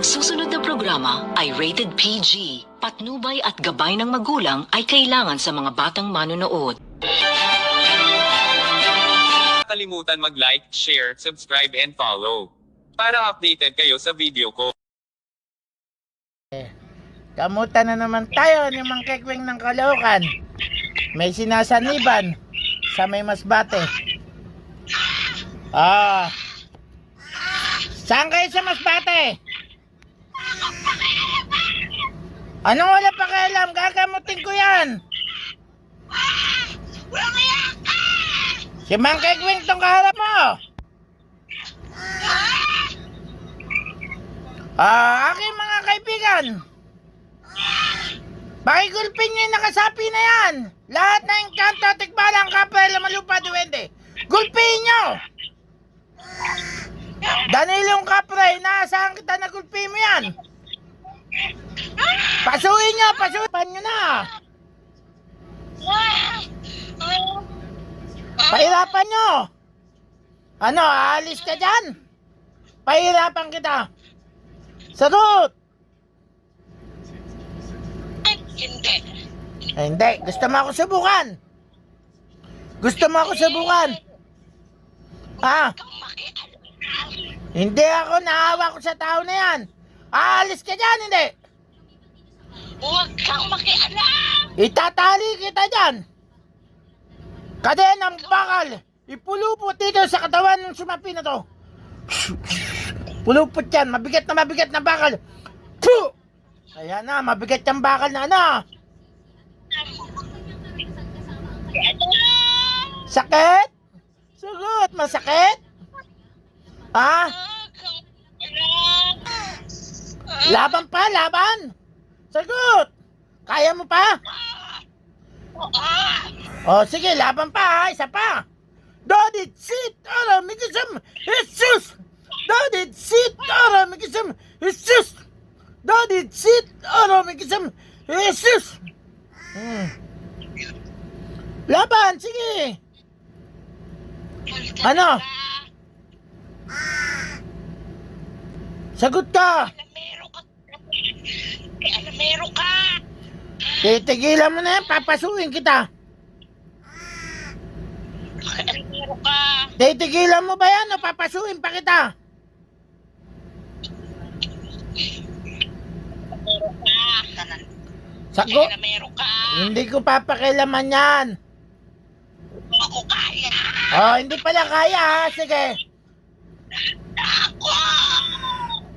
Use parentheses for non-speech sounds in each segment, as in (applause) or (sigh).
Ang susunod na programa ay rated PG. Patnubay at gabay ng magulang ay kailangan sa mga batang manonood. kalimutan mag-like, share, subscribe and follow. Para updated kayo sa video ko. Kamuta na naman tayo ni Mang Kekwing ng Caloocan. May sinasaniban sa may masbate. Ah. Saan kayo sa masbate? Anong wala pakialam? Gagamutin ko yan. Si Mang Kekwing tong kaharap mo. Ah, aking mga kaibigan. Pakigulpin niyo yung nakasapi na yan. Lahat na engkanto, tikbalang, kapel, malupa, duwende. Gulpin niyo! Danilong Kapre, naasahan kita na gulpin mo yan. Pasuin niyo, pasuin niyo na. Pahirapan niyo. Ano, aalis ka dyan? Pahirapan kita. Sagot! Hindi. Eh, hindi. Gusto mo ako subukan. Gusto mo ako subukan. Ha? Hindi ako naawa ko sa tao na yan. Aalis ka dyan, hindi. Huwag kang makialam. Itatali kita dyan. Kadenang bakal. Ipulupot dito sa katawan ng sumapi na to. Pulupot yan. Mabigat na mabigat na bakal. Puh! Ayan na, mabigat yung bakal na ano. Sakit? Sagot, masakit? Ha? Laban pa, laban? Sagot! Kaya mo pa? O sige, laban pa ha, isa pa. Dodit sit, ara, migisam, Jesus! Dodit sit, ara, migisam, Jesus! Dodit sit, ara, migisam, Jesus! Hmm. Laban, sige! Ano? Sagot ka! Alamero ka. Eh, alamero ka. Titigilan mo na yan, papasukin kita. Alamero ka. Titigilan mo ba yan o papasukin pa kita? Alamero ka. Sagot! Alamero ka. Hindi ko papakilaman yan. Hindi ako kaya. Oh, hindi pala kaya ha. Sige.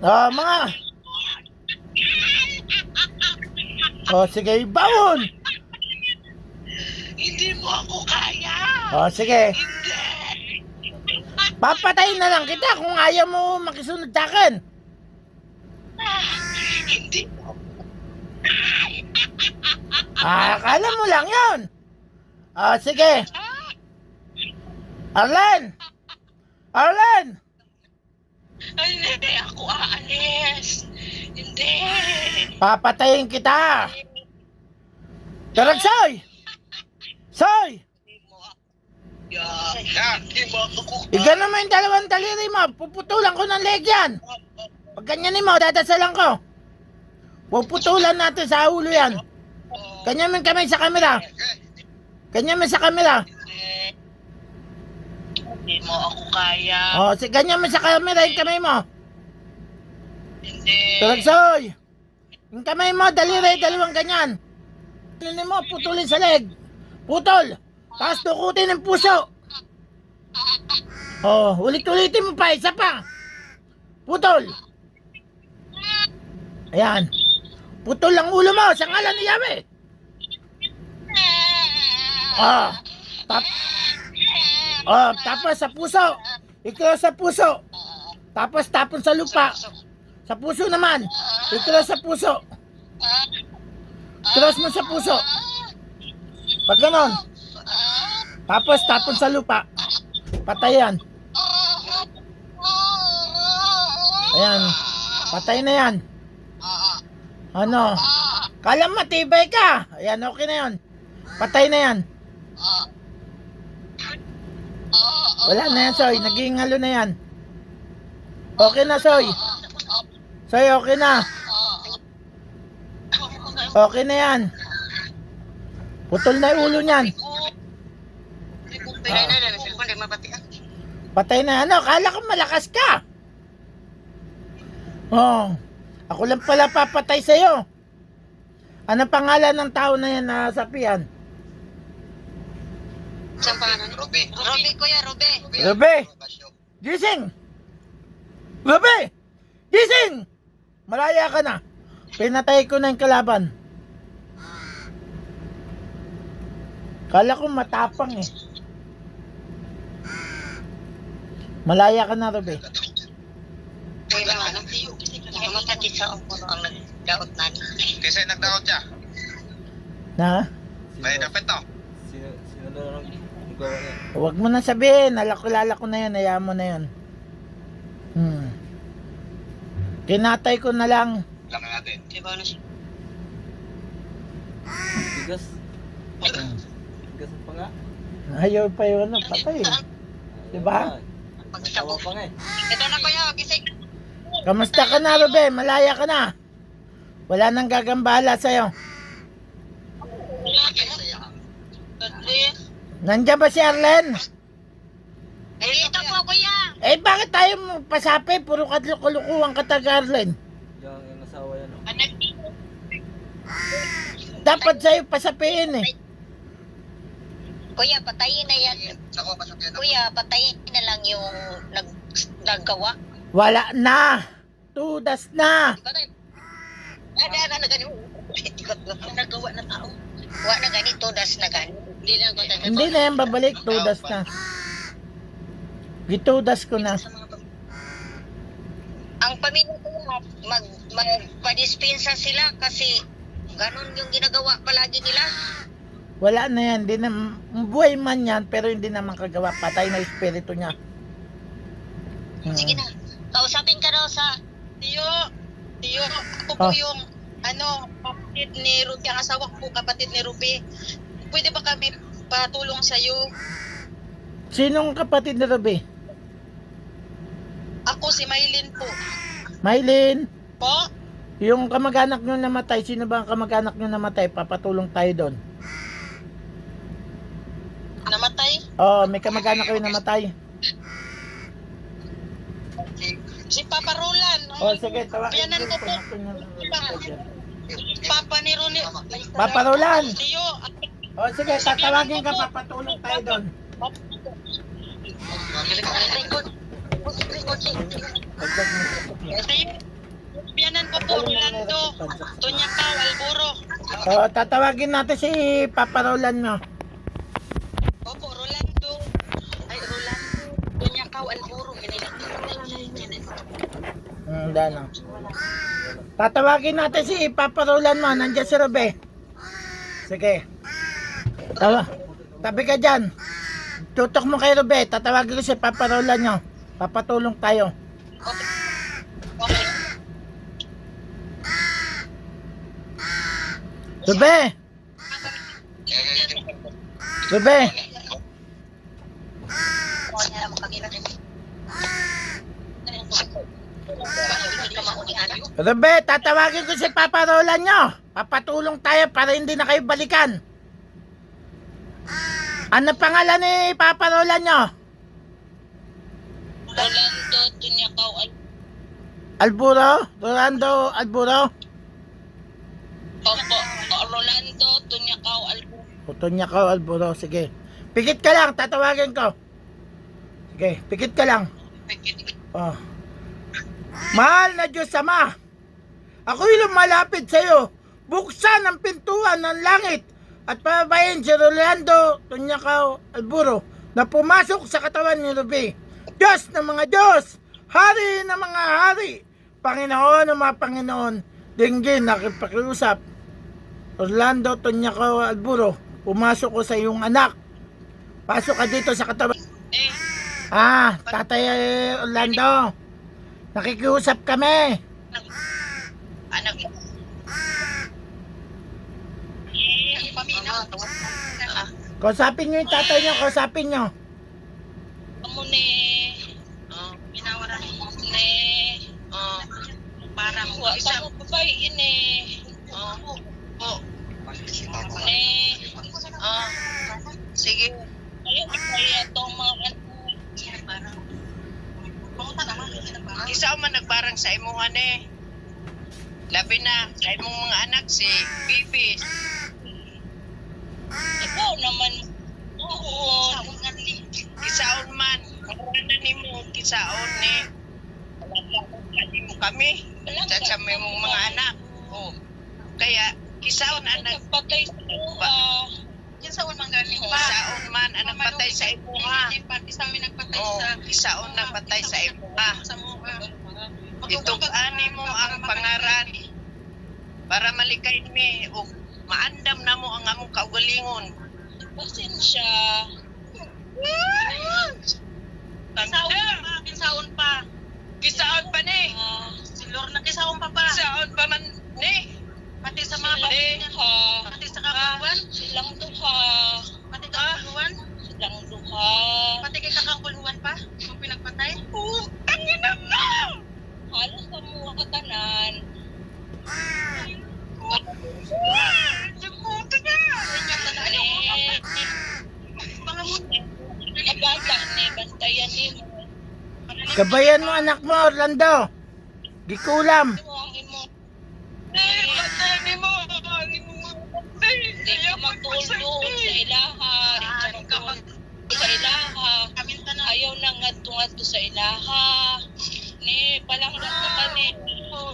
Oh, mga... Oh, sige, bawon. Hindi mo ako kaya. Oh, sige. Hindi. Papatayin na lang kita kung ayaw mo makisunod sa akin. Hindi mo. Ah, akala mo lang yon. Oh, sige. Arlen! Arlen! Hindi ako aalis. Hindi. Papatayin kita. Darag, Soy! Soy! Ako. Yeah. Hindi mo ako mo yung dalawang daliri mo. Puputulan ko ng leg yan. Pag ganyanin mo, dadasalan ko. Puputulan natin sa ulo yan. Ganyan mo yung kamay sa kamera. Ganyan mo sa kamera. Hindi. Mo ako kaya. O, si ganyan mo sa kamera yung kamay mo. Hindi. Turagsoy! Yung kamay mo, daliri, dalawang ganyan. Daliri mo, putulin sa leg. Putol! Tapos dukutin ng puso. Oh, ulit-ulitin mo pa, isa pa. Putol! Ayan. Putol ang ulo mo sa ngalan ni Yahweh. Ah. Tap oh, tapos sa puso. Ikaw sa puso. Tapos tapon sa lupa. Sa puso naman. Ikros sa puso. Cross mo sa puso. Pag ganon. Tapos tapon sa lupa. Patay yan. Ayan. Patay na yan. Ano? Kala matibay ka. Ayan, okay na yan. Patay na yan. Wala na yan, Soy. Naging halo na yan. Okay na, Soy. Sa'yo, okay na. Okay na yan. Putol na yung ulo niyan. Ah. Patay na ano, kala ko malakas ka. Oh, ako lang pala papatay sa'yo. Ano pangalan ng tao na yan na sapian? Saan pangalan? Ruby. Ruby, kuya, Ruby. Ruby! Gising! Ruby! Gising! Malaya ka na. Pinatay ko na yung kalaban. Kala ko matapang eh. Malaya ka na, Ruby. Kuya lang, ano? Mamatati sa ako ang nagdaot na ni. Kasi nagdaot siya. Na? May dapat to. Sino, sino na lang ang gawa niya? Huwag mo na sabihin. Alak-kilala ko na yan. Hayaan mo na yan. Hmm. Kinatay ko na lang. Lang natin. Diba na siya? Tigas. Hmm. Tigas pa nga. Ayaw pa yun. Ano, patay. Diba? Tawa pa nga eh. Ito na kuya, gising. Kamusta ka na, Ruby? Malaya ka na. Wala nang gagambala sa'yo. Nandiyan ba si Arlen? Dito po kuya. Eh, bakit tayo mo pasapi? Puro kadlukulukuhan ka taga Arlen. Yung, yung asawa yan. oh. Dapat sa'yo pasapiin eh. Kuya, patayin na yan. Ako, pasok yan. Kuya, patayin na lang yung nag, naggawa. Wala na. Tudas na. Di ba tayo? Ano, ano, ano, ganun. (laughs) Nagawa na tao. Wa na ganito, das na ganito. Hindi na ako tayo. Hindi na yan babalik. Tudas na. Gitudas ko na. Ang pamilya ko mag, mag, magpadispensa sila kasi ganun yung ginagawa palagi nila. Wala na yan. Di na, buhay man yan, pero hindi naman kagawa. Patay na espiritu niya. Hmm. Sige na. Kausapin ka daw sa Tiyo, tiyo, ako po Ah. yung ano, kapatid ni Ruby, ang asawa ko kapatid ni Ruby. Pwede ba kami patulong sa iyo? Sinong kapatid ni Ruby? Ako si Maylin po. Maylin. Po? Yung kamag-anak nyo namatay, sino ba ang kamag-anak nyo namatay? Papatulong tayo doon. Namatay? Oo, may kamag-anak kayo namatay. Si Papa Roland. O, Oh, sige, tawagin Piyanan ko po. Papa ni Roni. Papa Roland. Tiyo, O, sige, tatawagin ka, papatulong tayo doon. Piyanan ko po, Rolando. Tunyakaw, Alburo. O, tatawagin natin si Papa Roland mo. Opo, Rolando. Ay, Rolando. Tunyakaw, Alburo. Hmm, dano. Tatawagin natin si Papa Roland mo. Nandiyan si Robe. Sige. Tawa. Tabi ka dyan. Tutok mo kay Robe. Tatawagin ko si Papa Roland nyo. Papatulong tayo. Okay. Robe! Robe! Robe, tatawagin ko si Papa Roland nyo. Papatulong tayo para hindi na kayo balikan. Ano pangalan ni Papa Roland nyo? Rolando Tunyakaw, Alburo. Alburo? Rolando Alburo? Opo, Rolando Tunyakaw, Alburo. Puto niya ka, Alburo. Sige. Pikit ka lang, tatawagin ko. Sige, pikit ka lang. Oh. Mahal na Diyos Ama, ako'y lumalapit sa iyo. Buksan ang pintuan ng langit at pababayin si Rolando Tunyakaw Alburo na pumasok sa katawan ni Ruby. Diyos ng mga Diyos, Hari ng mga Hari, Panginoon ng mga Panginoon, dinggin nakipakiusap. Orlando Tunyakaw Alburo, pumasok ko sa iyong anak. Pasok ka dito sa katawan. Ah, Tatay eh, Orlando. Nakikiusap kami. anak. Ah, Kausapin nyo yung tatay nyo, kausapin nyo. Amo ni. Oh, minawara ni. Ni. Oh, para ko isa mo babay ini. Oh. Oh. Ni. Oh. Sige. Ayun kaya tong mga ano. Isa man nagbarang sa imuhan eh. Labi na, sa imong mga anak si Bibi. Ikaw naman, oo. Kisaon man. Karana ni mo, kisaon ni. Wala mo kami. Sa sa imong mga anak. Oh. Kaya, kisaon anak. Patay sa imuha. Kisaon man galing pa. Kisaon man, anak patay sa imuha. Kisaon nagpatay sa... Kisaon nagpatay sa. Sa imuha. Itug-ani mo ang pangaran para malikay mi o maandam na mo ang among kaugalingon. Pasensya. Kisaon pa, kisaon pa. Kisaon pa ni. Silor na kisaon pa pa. Kisaon pa man ni. Pati sa mga pati ha. Pati sa kakuluan. Silang duha. Pati kakuluan. Silang duha. Pati kay kakuluan pa. Kung pinagpatay. Oo. Tangin na mo! halos sa mga katanan. Puto na! Mga bata ni, bantayan ni mo. Gabayan mo anak mo, Orlando. Gikulam. Eh, magtulog sa ilaha. Ayaw na ngadto-ngadto sa ilaha. Ni, palang lang ka ni.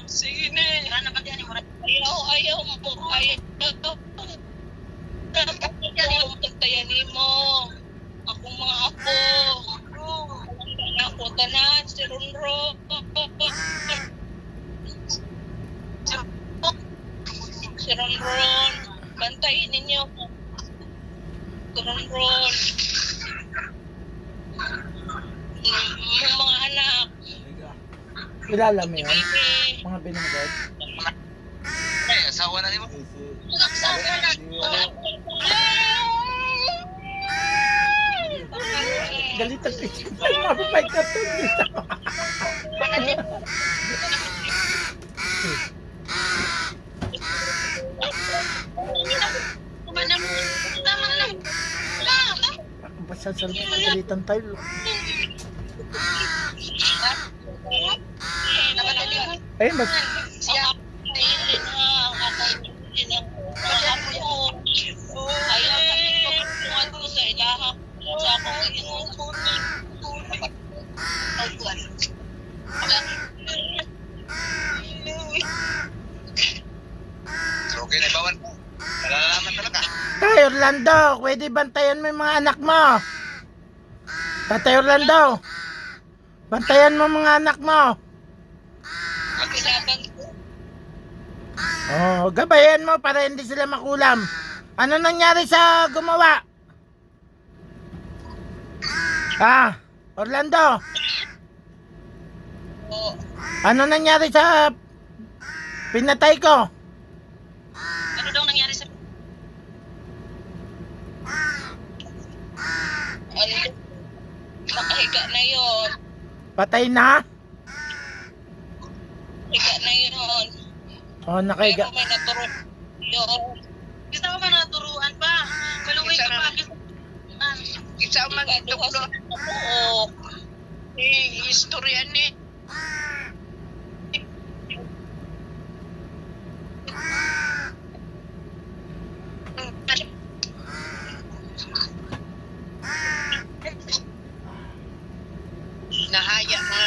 Sige ni. Ayaw, ayaw mo. Ayaw. Ayaw mo tagtayan ni mo. Akong mga ako tanan, si Ronro. Si Ronron. Bantayin ninyo. Si Ronron. Yung mga anak. Kilala mo yun? Mga binunggod. Ay, asawa na ni mo. Galit ang pitch. Mapapay ka to. Basta sa galitan tayo. Ayun, mas Siya. Ayun na ang akong Ayaw kami pagpungan ko sa ilaha. Sa akong inuunan. So, okay na bawan. Nalalaman talaga. Tay Orlando, pwede bantayan mo yung mga anak mo. Tatay Orlando, bantayan mo mga anak mo. Kailangan ko. Oh, gabayan mo para hindi sila makulam. Ano nangyari sa gumawa? Ah, Orlando, Oh, ano nangyari sa pinatay ko? ano daw nangyari sa... Ano? Nakahiga na yun. Patay na? Higa na yun. Oh, nakahiga. Pero may naturo yun. Gusto ko ba naturuan pa? Maluwi ka pa. Isa man ito ko. Oo. Eh, istorya ni. Nahaya nga.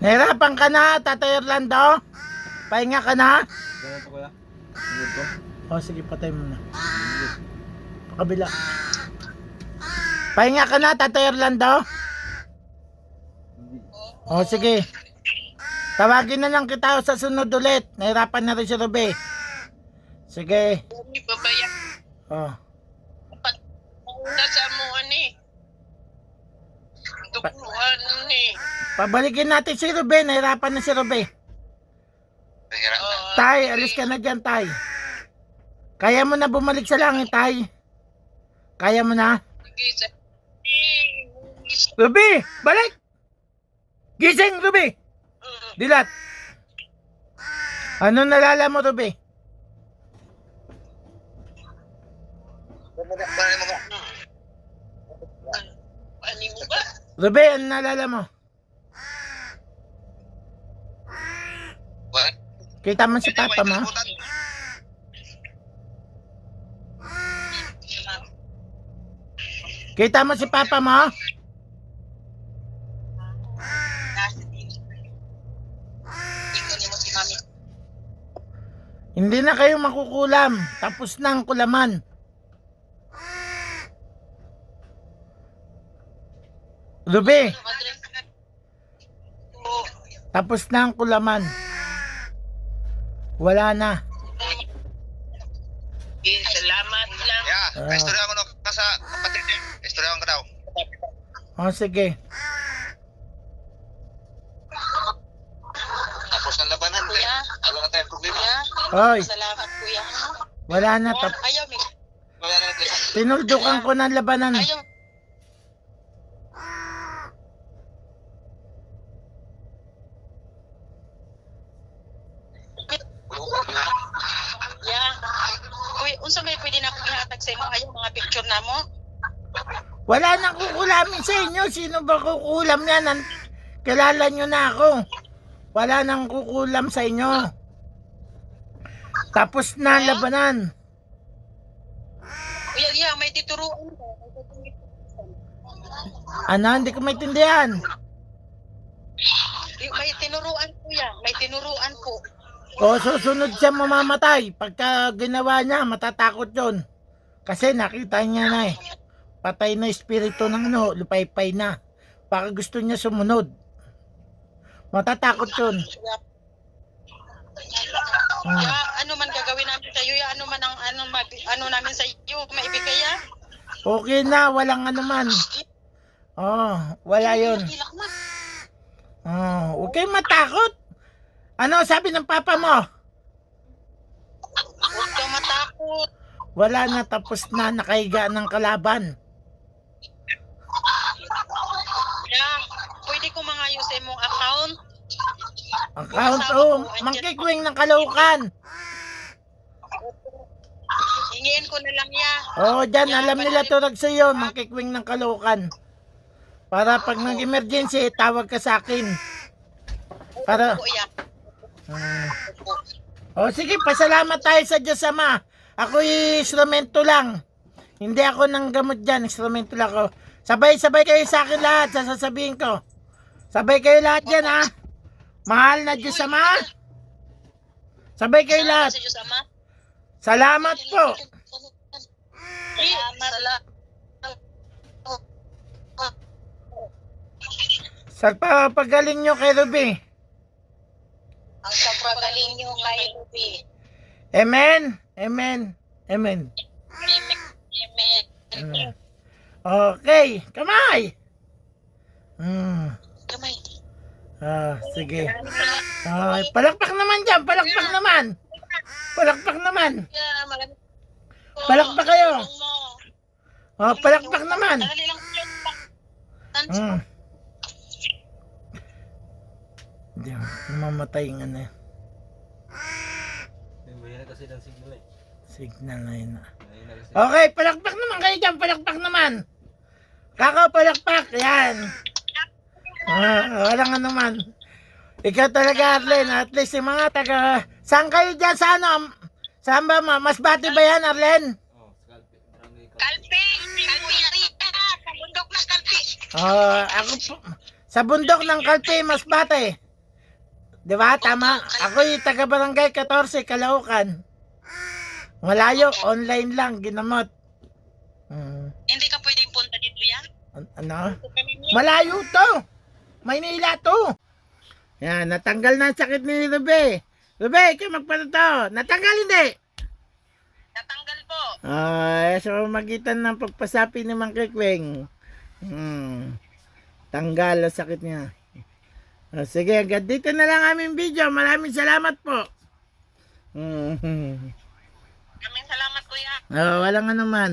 Nahirapan ka na, Tatay Orlando? Pahinga ka na? Ganun po kuya. Singod ko. Oh, sige, patay mo na. Pakabila. Pahinga ka na, Tatay Orlando? Oh, sige. Tawagin na lang kita sa sunod ulit. Nahirapan na rin si Ruby. Sige. Hindi pa ba yan? Oh. Nasa mo ani. Tukluan ni. Pabalikin natin si Ruby. Nahirapan na si Ruby. Nahirap na. Tay, alis ka na dyan, Tay. Kaya mo na bumalik sa langit, Tay. Kaya mo na? Ruby, balik! Gising, Ruby! Dilat! Ano nalala mo, Ruby? Ruby, ano nalala mo? Kita mo si Papa mo? Kita mo si Papa mo? Hindi na kayo makukulam. Tapos na ang kulaman. Ruby, tapos na ang kulaman. Wala na. Eh, salamat lang. Ya, Ah. istorya ko no ka sa kapatid eh. Istorya ko daw. O sige. Tapos ng labanan eh. Kuya, Wala na tayong problema. kuya. Oy, Salamat, kuya. wala na. Tap Ayaw, may Wala na natin. tinuldukan ko ng labanan. Ayaw. Ya. Uy, unsa may pwede na akong ihatag sa imo ayaw mga picture na mo? Wala nang kukulamin sa inyo. Sino ba kukulam yan? An- Kilala nyo na ako. Wala nang kukulam sa inyo. Tapos na labanan. Kuya, ya, may tituruan ko. Ano? Hindi ko maintindihan. May- May tinuruan kuya, may tinuruan po. O susunod siya mamamatay. Pagka ginawa niya, matatakot yon. Kasi nakita niya na eh. Patay na espiritu ng ano, lupay-pay na. Baka gusto niya sumunod. Matatakot yun. Hmm. Ya, ano man gagawin namin sa iyo, ano man ang ano, ano namin sa iyo, maibigay ya. Okay na, walang ano man. Oh, wala yun. Oh, kayong matakot. Ano sabi ng papa mo? Huwag matakot. Wala na, tapos na, nakahiga ng kalaban. Ya, mangayos sa imong account. Account, oh, mangkikwing ng kalaukan. Hingiin ko na lang ya. Oo, oh, dyan, alam nila turag sa iyo, mangkikwing ng kalaukan. Para pag nag-emergency, tawag ka sa akin. Para, ya. Ah. oh, sige, pasalamat tayo sa Diyos Ama. Ako instrumento lang. Hindi ako nang gamot dyan, instrumento lang ako. Sabay-sabay kayo sa akin lahat, sa sasabihin ko. Sabay kayo lahat dyan, ha? Mahal na Diyos Ama. Sabay kayo lahat. Sa Diyos Ama. Salamat po. Salamat. Sa papagaling nyo kay Ruby. Ang kapagaling niyo kay Ruby. Amen. Amen. Amen. Amen. Mm. Okay, kamay. Hmm. Kamay. Ah, sige. Ah, palakpak naman dyan, palakpak naman. Palakpak naman. Yeah, po. Palakpak kayo. Oh, palakpak naman. Hmm. Hindi, namamatay nga na. Signal eh. Signal na yun. Okay, palakpak naman kayo dyan, palakpak naman. Kako, palakpak, yan. Ah, walang ano man. Ikaw talaga, Arlen, at least yung mga taga... Saan kayo dyan sa ano? Saan ba, ma? Mas bati ba yan, Arlen? Kalpi! Kalpi Rita! Sa bundok na kalpi! Oh, ako po, sa bundok ng Kalpe, mas bate. Di ba? Tama. Ako yung taga barangay 14, Calaucan. Malayo, online lang, ginamot. Hmm. Hindi ka pwedeng punta dito yan? An- ano? Malayo to. Maynila to. Yan, natanggal na ang sakit ni Rube. Rube, ikaw magpano Natanggal hindi. Natanggal po. Ah, sa magitan ng pagpasapi ni Mang Kikweng. Hmm. Tanggal ang sakit niya. Ah, sige, hanggang dito na lang aming video. Maraming salamat po. Hmm. Maraming salamat kuya. Ah, walang ano man.